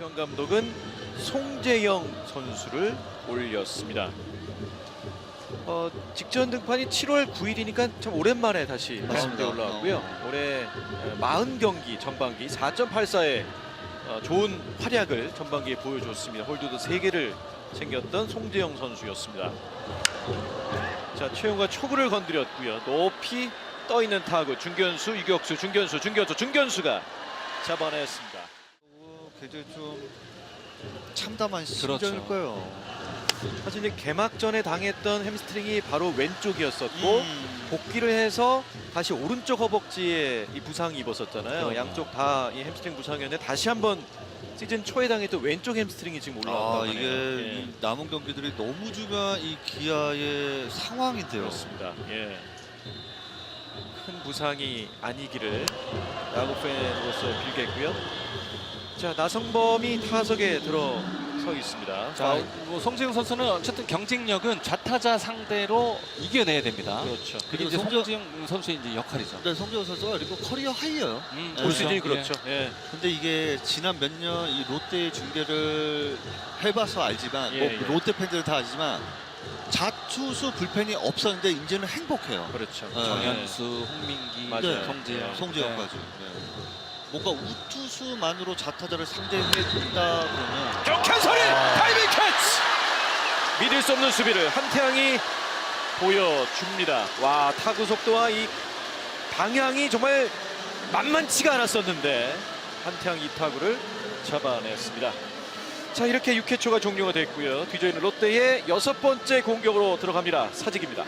최영 감독은 송재영 선수를 올렸습니다. 어, 직전 등판이 7월 9일이니까 참 오랜만에 다시. 마운드에 올라왔고요. 올해 40경기 전반기 4.84의 어, 좋은 활약을 전반기에 보여줬습니다. 홀드도 3개를 챙겼던 송재영 선수였습니다. 자, 최용과 초구를 건드렸고요. 높이 떠 있는 타구 중견수, 유격수, 중견수, 중견수, 중견수가 잡아냈습니다. 어, 굉장히 좀 참담한 그렇죠. 심정일 거예요. 사실 이제 개막전에 당했던 햄스트링이 바로 왼쪽이었었고 음. 복귀를 해서 다시 오른쪽 허벅지에 이 부상이 입었었잖아요. 그럼요. 양쪽 다 이 햄스트링 부상이었는데 다시 한번 시즌 초에 당했던 왼쪽 햄스트링이 지금 아 올라왔다고 이게 하네요. 예. 이 남은 경기들이 너무 중요한 이 기아의 상황인데요. 그렇습니다. 예. 큰 부상이 아니기를 야구 팬으로서 빌겠고요. 자 나성범이 타석에 들어서 있습니다. 자, 뭐 송재영 선수는 어쨌든 경쟁력은 좌타자 상대로 이겨내야 됩니다. 그렇죠. 그게 이제 송재영- 송재영 선수의 이제 역할이죠. 근데 성재호 선수가 그리고 커리어 하이예요. 음, 네. 올 시즌이 예. 그렇죠. 예. 근데 이게 지난 몇 년 이 롯데 중계를 해봐서 알지만 예, 뭐 예. 롯데 팬들은 다 알지만 자투수 불펜이 없었는데 이제는 행복해요. 그렇죠. 네. 정현수, 홍민기, 맞아요. 송재영, 송재영까지. 네. 뭔가 우투수만으로 자타자를 상대했다 그러면 격한 소리! 타이밍 캐치! 믿을 수 없는 수비를 한태양이 보여줍니다. 와 타구 속도와 이 방향이 정말 만만치가 않았었는데 한태양 이 타구를 잡아냈습니다. 자 이렇게 6회 초가 종료가 됐고요. 뒤져 있는 롯데의 여섯 번째 공격으로 들어갑니다. 사직입니다